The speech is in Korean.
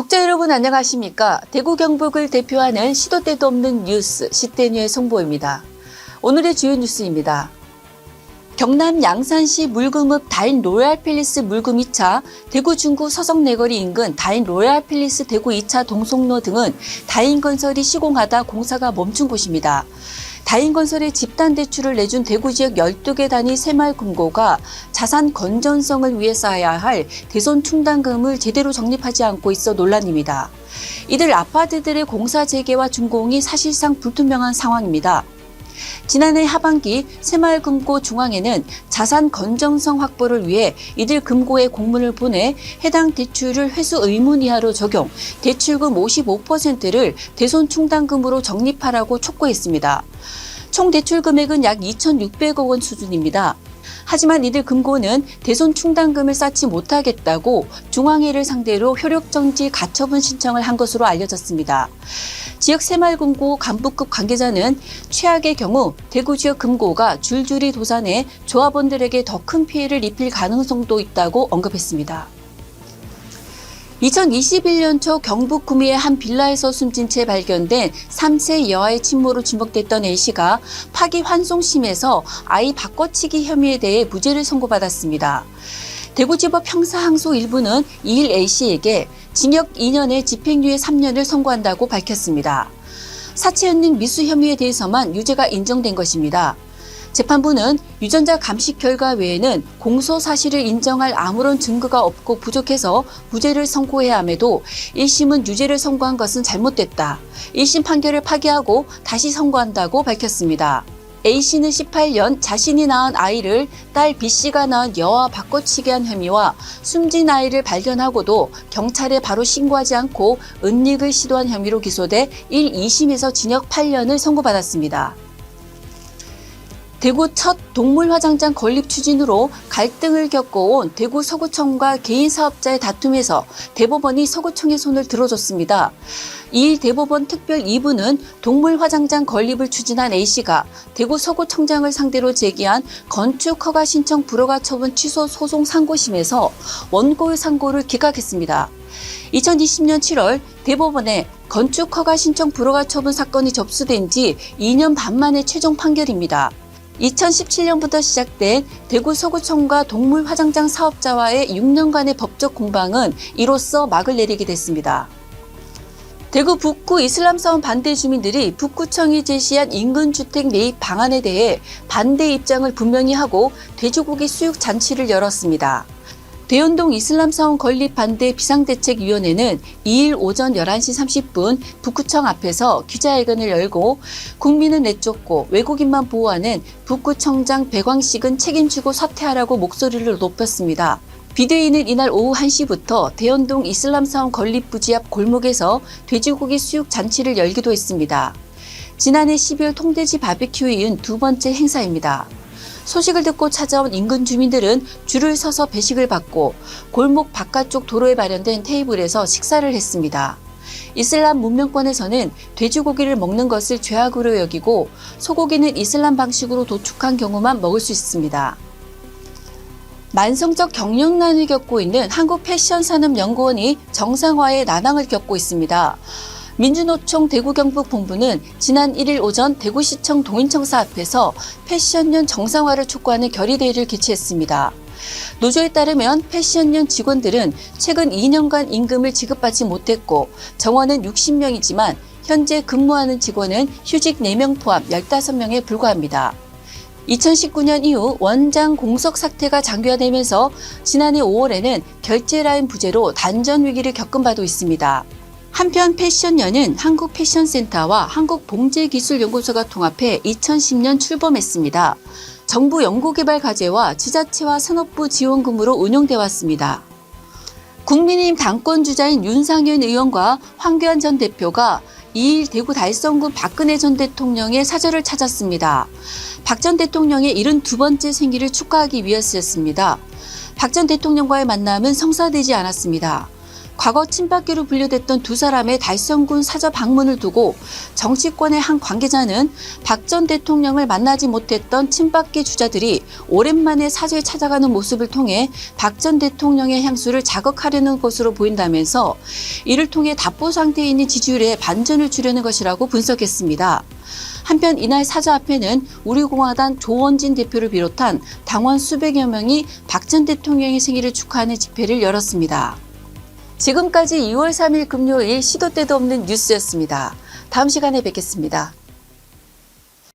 독자 여러분 안녕하십니까? 대구 경북을 대표하는 시도 때도 없는 뉴스 시대뉴의 송보입니다. 오늘의 주요 뉴스입니다. 경남 양산시 물금읍 다인 로얄팰리스 물금 2차, 대구 중구 서성 내거리 인근 다인 로얄팰리스 대구 2차 동송로 등은 다인건설이 시공하다 공사가 멈춘 곳입니다. 다인건설의 집단 대출을 내준 대구 지역 12개 단위 새마을금고가 자산 건전성을 위해 쌓아야 할 대손 충당금을 제대로 적립하지 않고 있어 논란입니다. 이들 아파트들의 공사 재개와 준공이 사실상 불투명한 상황입니다. 지난해 하반기 새마을금고 중앙에는 자산 건전성 확보를 위해 이들 금고에 공문을 보내 해당 대출을 회수 의무 이하로 적용, 대출금 55%를 대손 충당금으로 적립하라고 촉구했습니다. 총 대출 금액은 약 2,600억 원 수준입니다. 하지만 이들 금고는 대손 충당금을 쌓지 못하겠다고 중앙회를 상대로 효력정지 가처분 신청을 한 것으로 알려졌습니다. 지역 새마을금고 간부급 관계자는 최악의 경우 대구 지역 금고가 줄줄이 도산해 조합원들에게 더 큰 피해를 입힐 가능성도 있다고 언급했습니다. 2021년 초 경북 구미의 한 빌라에서 숨진 채 발견된 3세 여아의 친모로 지목됐던 A씨가 파기환송심에서 아이 바꿔치기 혐의에 대해 무죄를 선고받았습니다. 대구지법 형사항소 일부는 2일 A씨에게 징역 2년에 집행유예 3년을 선고한다고 밝혔습니다. 사체 연능 미수 혐의에 대해서만 유죄가 인정된 것입니다. 재판부는 유전자 감식 결과 외에는 공소 사실을 인정할 아무런 증거가 없고 부족해서 무죄를 선고해야 함에도 1심은 유죄를 선고한 것은 잘못됐다. 1심 판결을 파기하고 다시 선고한다고 밝혔습니다. A씨는 18년 자신이 낳은 아이를 딸 B씨가 낳은 여아 바꿔치기 한 혐의와 숨진 아이를 발견하고도 경찰에 바로 신고하지 않고 은닉을 시도한 혐의로 기소돼 1, 2심에서 징역 8년을 선고받았습니다. 대구 첫 동물 화장장 건립 추진으로 갈등을 겪어온 대구 서구청과 개인 사업자의 다툼에서 대법원이 서구청의 손을 들어줬습니다. 2일 대법원 특별 2부는 동물 화장장 건립을 추진한 A씨가 대구 서구청장을 상대로 제기한 건축 허가 신청 불허가 처분 취소 소송 상고심에서 원고의 상고를 기각했습니다. 2020년 7월 대법원에 건축 허가 신청 불허가 처분 사건이 접수된 지 2년 반 만의 최종 판결입니다. 2017년부터 시작된 대구 서구청과 동물 화장장 사업자와의 6년간의 법적 공방은 이로써 막을 내리게 됐습니다. 대구 북구 이슬람 사원 반대 주민들이 북구청이 제시한 인근 주택 매입 방안에 대해 반대 입장을 분명히 하고 돼지고기 수육 잔치를 열었습니다. 대연동 이슬람 사원 건립 반대 비상대책위원회는 2일 오전 11시 30분 북구청 앞에서 기자회견을 열고 국민은 내쫓고 외국인만 보호하는 북구청장 백광식은 책임지고 사퇴하라고 목소리를 높였습니다. 비대위는 이날 오후 1시부터 대연동 이슬람 사원 건립 부지 앞 골목에서 돼지고기 수육 잔치를 열기도 했습니다. 지난해 12월 통돼지 바비큐에 이은 두 번째 행사입니다. 소식을 듣고 찾아온 인근 주민들은 줄을 서서 배식을 받고 골목 바깥쪽 도로에 마련된 테이블에서 식사를 했습니다. 이슬람 문명권에서는 돼지고기를 먹는 것을 죄악으로 여기고 소고기는 이슬람 방식으로 도축한 경우만 먹을 수 있습니다. 만성적 경영난을 겪고 있는 한국 패션 산업 연구원이 정상화의 난항을 겪고 있습니다. 민주노총 대구경북본부는 지난 1일 오전 대구시청 동인청사 앞에서 패션년 정상화를 촉구하는 결의대회를 개최했습니다. 노조에 따르면 패션년 직원들은 최근 2년간 임금을 지급받지 못했고 정원은 60명이지만 현재 근무하는 직원은 휴직 4명 포함 15명에 불과합니다. 2019년 이후 원장 공석 사태가 장기화되면서 지난해 5월에는 결제 라인 부재로 단전 위기를 겪은 바도 있습니다. 한편 패션년은 한국패션센터와 한국봉제기술연구소가 통합해 2010년 출범했습니다. 정부 연구개발 과제와 지자체와 산업부 지원금으로 운영돼 왔습니다. 국민의힘 당권주자인 윤상현 의원과 황교안 전 대표가 2일 대구 달성군 박근혜 전 대통령의 사저를 찾았습니다. 박 전 대통령의 72번째 생일을 축하하기 위해서였습니다. 박 전 대통령과의 만남은 성사되지 않았습니다. 과거 친박계로 분류됐던 두 사람의 달성군 사저 방문을 두고 정치권의 한 관계자는 박 전 대통령을 만나지 못했던 친박계 주자들이 오랜만에 사저에 찾아가는 모습을 통해 박 전 대통령의 향수를 자극하려는 것으로 보인다면서 이를 통해 답보 상태에 있는 지지율에 반전을 주려는 것이라고 분석했습니다. 한편 이날 사저 앞에는 우리공화당 조원진 대표를 비롯한 당원 수백여 명이 박 전 대통령의 생일을 축하하는 집회를 열었습니다. 지금까지 2월 3일 금요일 시도 때도 없는 뉴스였습니다. 다음 시간에 뵙겠습니다.